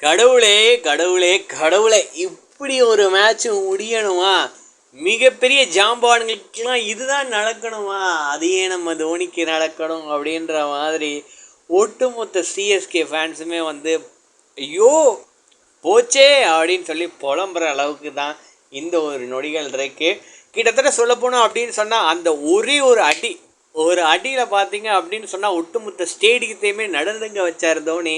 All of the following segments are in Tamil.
கடவுளே கடவுளே கடவுளே இப்படி ஒரு மேட்ச் முடியணுமா? மிகப்பெரிய ஜாம்பானுங்களுக்கெல்லாம் இதுதான் நடக்கணுமா? அதையே நம்ம தோனிக்கு நடக்கணும் அப்படின்ற மாதிரி ஒட்டுமொத்த சிஎஸ்கே ஃபேன்ஸுமே வந்து ஐயோ போச்சே அப்படின்னு சொல்லி புலம்புற அளவுக்கு தான் இந்த ஒரு நொடிகள் இருக்குது கிட்டத்தட்ட சொல்லப்போனோம் அப்படின்னு சொன்னால் அந்த ஒரே ஒரு அடி ஒரு அடியில் பார்த்தீங்க அப்படின்னு சொன்னால் ஒட்டுமொத்த ஸ்டேடியத்தையுமே நடந்துங்க வச்சார் தோனி.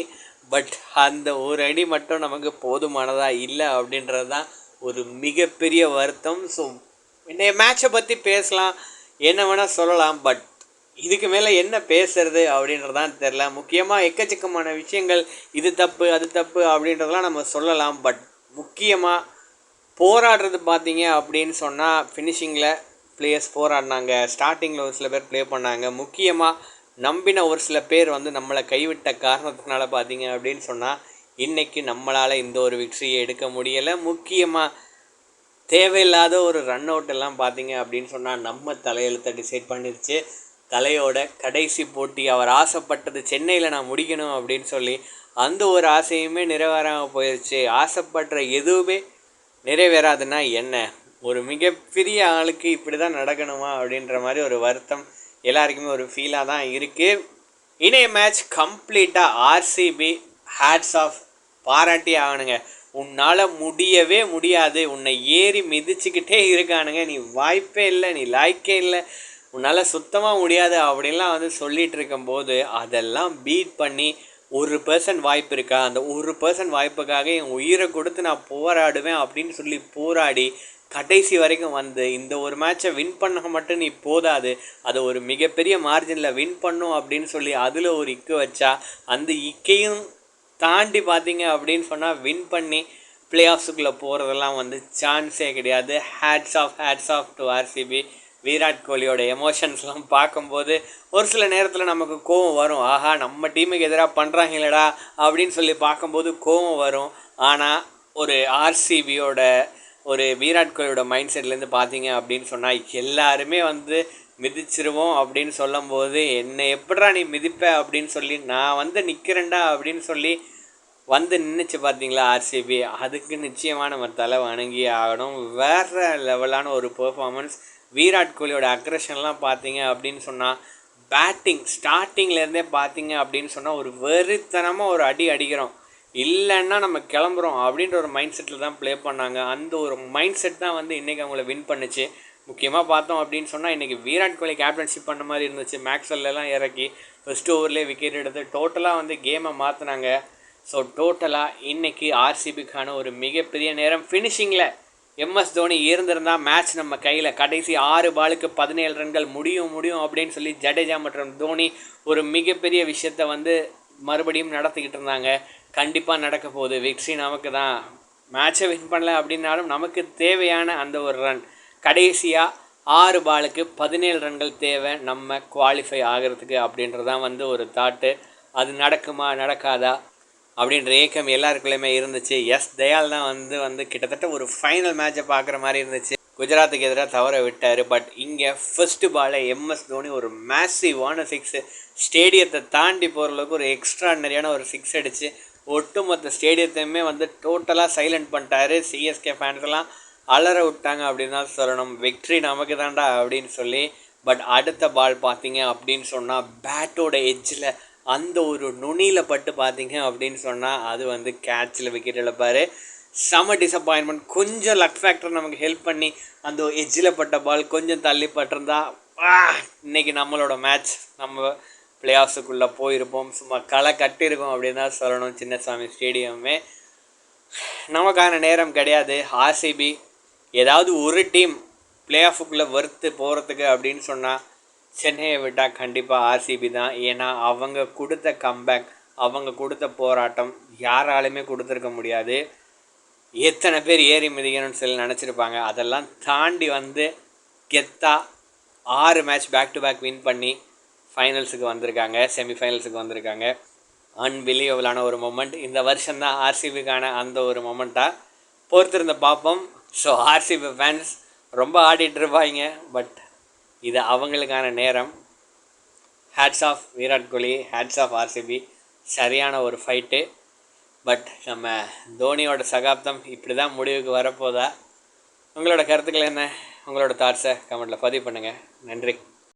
பட் அந்த ஒரு அடி மட்டும் நமக்கு போதுமானதாக இல்லை அப்படின்றது தான் ஒரு மிகப்பெரிய வருத்தம். ஸோ இன்றைய மேட்சை பற்றி பேசலாம். என்ன வேணால் சொல்லலாம். பட் இதுக்கு மேலே என்ன பேசுறது அப்படின்றதான் தெரில முக்கியமாக எக்கச்சக்கமான விஷயங்கள். இது தப்பு அது தப்பு அப்படின்றதெல்லாம் நம்ம சொல்லலாம். பட் முக்கியமாக போராடுறது பார்த்தீங்க அப்படின்னு சொன்னால் ஃபினிஷிங்கில் பிளேயர்ஸ் போராடினாங்க. ஸ்டார்டிங்கில் ஒரு சில பேர் ப்ளே பண்ணாங்க. முக்கியமாக நம்பின ஒரு சில பேர் வந்து நம்மளை கைவிட்ட காரணத்தினால பார்த்தீங்க அப்படின்னு சொன்னால் இன்றைக்கி நம்மளால் இந்த ஒரு விக்ட்ரியை எடுக்க முடியலை. முக்கியமாக தேவையில்லாத ஒரு ரன் அவுட் எல்லாம் பார்த்தீங்க அப்படின்னு சொன்னால் நம்ம தலையெழுத்தை டிசைட் பண்ணிருச்சு. தலையோட கடைசி போட்டி அவர் ஆசைப்பட்டது சென்னையில் நான் முடிக்கணும் அப்படின்னு சொல்லி அந்த ஒரு ஆசையுமே நிறைவேறாமல் போயிடுச்சு ஆசைப்படுற எதுவுமே நிறைவேறாதுன்னா என்ன? ஒரு மிகப்பெரிய ஆளுக்கு இப்படி தான் நடக்கணுமா அப்படின்ற மாதிரி ஒரு வருத்தம் எல்லாருக்குமே ஒரு ஃபீலாக தான் இருக்குது இணைய மேட்ச் கம்ப்ளீட்டாக ஆர்சிபி ஹேட்ஸ் ஆஃப் பாராட்டி ஆகணுங்க. உன்னால் முடியவே முடியாது. உன்னை ஏறி மிதிச்சுக்கிட்டே இருக்கானுங்க. நீ வாய்ப்பே இல்லை நீ லாய்க்கே இல்லை. உன்னால் சுத்தமாக முடியாது அப்படின்லாம் வந்து சொல்லிகிட்டு இருக்கும்போது அதெல்லாம் பீட் பண்ணி ஒரு பர்சன்ட் வாய்ப்பு இருக்கா? அந்த ஒரு பர்சன்ட் வாய்ப்புக்காக என் உயிரை கொடுத்து நான் போராடுவேன் அப்படின்னு சொல்லி போராடி கடைசி வரைக்கும் வந்து இந்த ஒரு மேட்சை வின் பண்ண மட்டும் நீ போதாது. அதை ஒரு மிகப்பெரிய மார்ஜினில் வின் பண்ணும் அப்படின்னு சொல்லி அதில் ஒரு இக்கு வச்சா அந்த இக்கையும் தாண்டி பார்த்தீங்க அப்படின்னு சொன்னால் வின் பண்ணி பிளே ஆஃப்ஸுக்குள்ளே போகிறதெல்லாம் வந்து சான்ஸே கிடையாது. Hats off hats off to RCB Virat கோலியோட எமோஷன்ஸ்லாம் பார்க்கும்போது ஒரு சில நேரத்தில் நமக்கு கோவம் வரும். ஆஹா நம்ம டீமுக்கு எதிராக பண்ணுறாங்களடா அப்படின்னு சொல்லி பார்க்கும்போது கோவம் வரும். ஆனால் ஒரு ஆர்சிபியோட ஒரு விராட் கோலியோட மைண்ட் செட்லேருந்து பார்த்தீங்க அப்படின்னு சொன்னால் எல்லாருமே வந்து மிதிச்சிருவோம் அப்படின்னு சொல்லும்போது என்னை எப்படா நீ மிதிப்ப? அப்படின்னு சொல்லி நான் வந்து நிற்கிறேன்டா அப்படின்னு சொல்லி வந்து நின்றுச்சு பார்த்தீங்களா ஆர்சிபி அதுக்கு நிச்சயமாக நம்ம தலை வணங்கி ஆகணும். வேறு லெவலான ஒரு பெர்ஃபார்மன்ஸ் விராட் கோலியோட அக்ரஷன்லாம் பார்த்தீங்க அப்படின்னு சொன்னால் பேட்டிங் ஸ்டார்டிங்லேருந்தே பார்த்தீங்க அப்படின்னு சொன்னால் ஒரு வெறித்தனமாக ஒரு அடி அடிக்கிறோம். இல்லைன்னா நம்ம கிளம்புறோம் அப்படின்ற ஒரு மைண்ட் செட்டில் தான் ப்ளே பண்ணாங்க. அந்த ஒரு மைண்ட் செட் தான் வந்து இன்றைக்கி அவங்கள வின் பண்ணுச்சு. முக்கியமாக பார்த்தோம் அப்படின்னு சொன்னால் இன்றைக்கி விராட் கோலி கேப்டன்ஷிப் பண்ண மாதிரி இருந்துச்சு. மேக்ஸ்வெல்லாம் இறக்கி ஃபஸ்ட் ஓவர்லேயே விக்கெட் எடுத்து டோட்டலாக வந்து கேமை மாற்றினாங்க ஸோ டோட்டலாக இன்றைக்கி ஆர்சிபிக்கான ஒரு மிகப்பெரிய நேரம். ஃபினிஷிங்கில் எம்எஸ் தோனி இருந்திருந்தால் மேட்ச் நம்ம கையில் கடைசி ஆறு பாலுக்கு பதினேழு ரன்கள் முடியும் முடியும் அப்படின்னு சொல்லி ஜடேஜா மற்றும் தோனி ஒரு மிகப்பெரிய விஷயத்தை வந்து மறுபடியும் நடத்திக்கிட்டு இருந்தாங்க. கண்டிப்பாக நடக்க போகுது. விக்ஸி நமக்கு தான். மேட்சை வின் பண்ணல அப்படின்னாலும் நமக்கு தேவையான அந்த ஒரு ரன் கடைசியாக ஆறு பாலுக்கு பதினேழு ரன்கள் தேவை நம்ம குவாலிஃபை ஆகிறதுக்கு அப்படின்றதான் வந்து ஒரு தாட்டு அது நடக்குமா நடக்காதா அப்படின்ற ஏக்கம் எல்லாருக்குள்ளேயுமே இருந்துச்சு. எஸ் தயால் தான் வந்து வந்து கிட்டத்தட்ட ஒரு ஃபைனல் மேட்சை பார்க்குற மாதிரி இருந்துச்சு. குஜராத்துக்கு எதிராக தவற விட்டார். பட் இங்கே ஃபஸ்ட்டு பாலை எம்எஸ் தோனி ஒரு மேசிவான சிக்ஸு ஸ்டேடியத்தை தாண்டி போகிற அளவுக்கு ஒரு எக்ஸ்ட்ராடனரியான ஒரு சிக்ஸ் அடித்து ஒட்டுமொத்த ஸ்டேடியத்தையுமே வந்து டோட்டலாக சைலண்ட் பண்ணிட்டாரு. சிஎஸ்கே ஃபேன்ஸ்லாம் அலற விட்டாங்க அப்படின்னு தான் சொல்லணும். விக்ட்ரி நமக்கு தாண்டா அப்படின்னு சொல்லி பட் அடுத்த பால் பார்த்தீங்க அப்படின்னு சொன்னால் பேட்டோட எஜ்ஜில் அந்த ஒரு நுனியில் பட்டு பார்த்தீங்க அப்படின்னு சொன்னால் அது வந்து கேட்சில் விக்கெட் இழப்பார். செம டிசப்பாயின்மெண்ட் கொஞ்சம் லக் ஃபேக்டர் நமக்கு ஹெல்ப் பண்ணி அந்த எஜ்ஜில் பட்ட பால் கொஞ்சம் தள்ளி பட்டிருந்தா இன்னைக்கு நம்மளோட மேட்ச் நம்ம பிளே ஆஃப்ஸுக்குள்ளே போயிருப்போம். சும்மா களை கட்டியிருக்கோம் அப்படின்னு தான் சொல்லணும் சின்னசாமி ஸ்டேடியமே. நமக்கான நேரம் கிடையாது. ஆர்சிபி ஏதாவது ஒரு டீம் பிளே ஆஃபுக்குள்ளே வறுத்து போகிறதுக்கு அப்படின்னு சொன்னால் சென்னையை விட்டால் கண்டிப்பாக ஆர்சிபி தான். ஏன்னா அவங்க கொடுத்த கம்பேக் அவங்க கொடுத்த போராட்டம் யாராலுமே கொடுத்துருக்க முடியாது. எத்தனை பேர் ஏறி மிதிக்கணும்னு சொல்லி நினச்சிருப்பாங்க. அதெல்லாம் தாண்டி வந்து கெத்தாக ஆறு match back to back win பண்ணி ஃபைனல்ஸுக்கு வந்திருக்காங்க செமிஃபைனல்ஸுக்கு வந்திருக்காங்க. அன்பிலீவபிளான ஒரு மொமெண்ட் இந்த வருஷம்தான் ஆர்சிபிக்கான அந்த ஒரு மொமெண்ட்டாக பொறுத்திருந்த பார்ப்போம் ஸோ ஆர்சிபி ஃபேன்ஸ் ரொம்ப ஆடிட்டு இருப்பாங்க. பட் இது அவங்களுக்கான நேரம். Hats off Virat Kohli hats off RCB சரியான ஒரு ஃபைட்டு பட் நம்ம தோனியோட சகாப்தம் இப்படி தான் முடிவுக்கு வரப்போதா? உங்களோட கருத்துக்கள் என்ன? உங்களோட தாட்ஸை கமெண்ட்டில் பதிவு பண்ணுங்கள் நன்றி.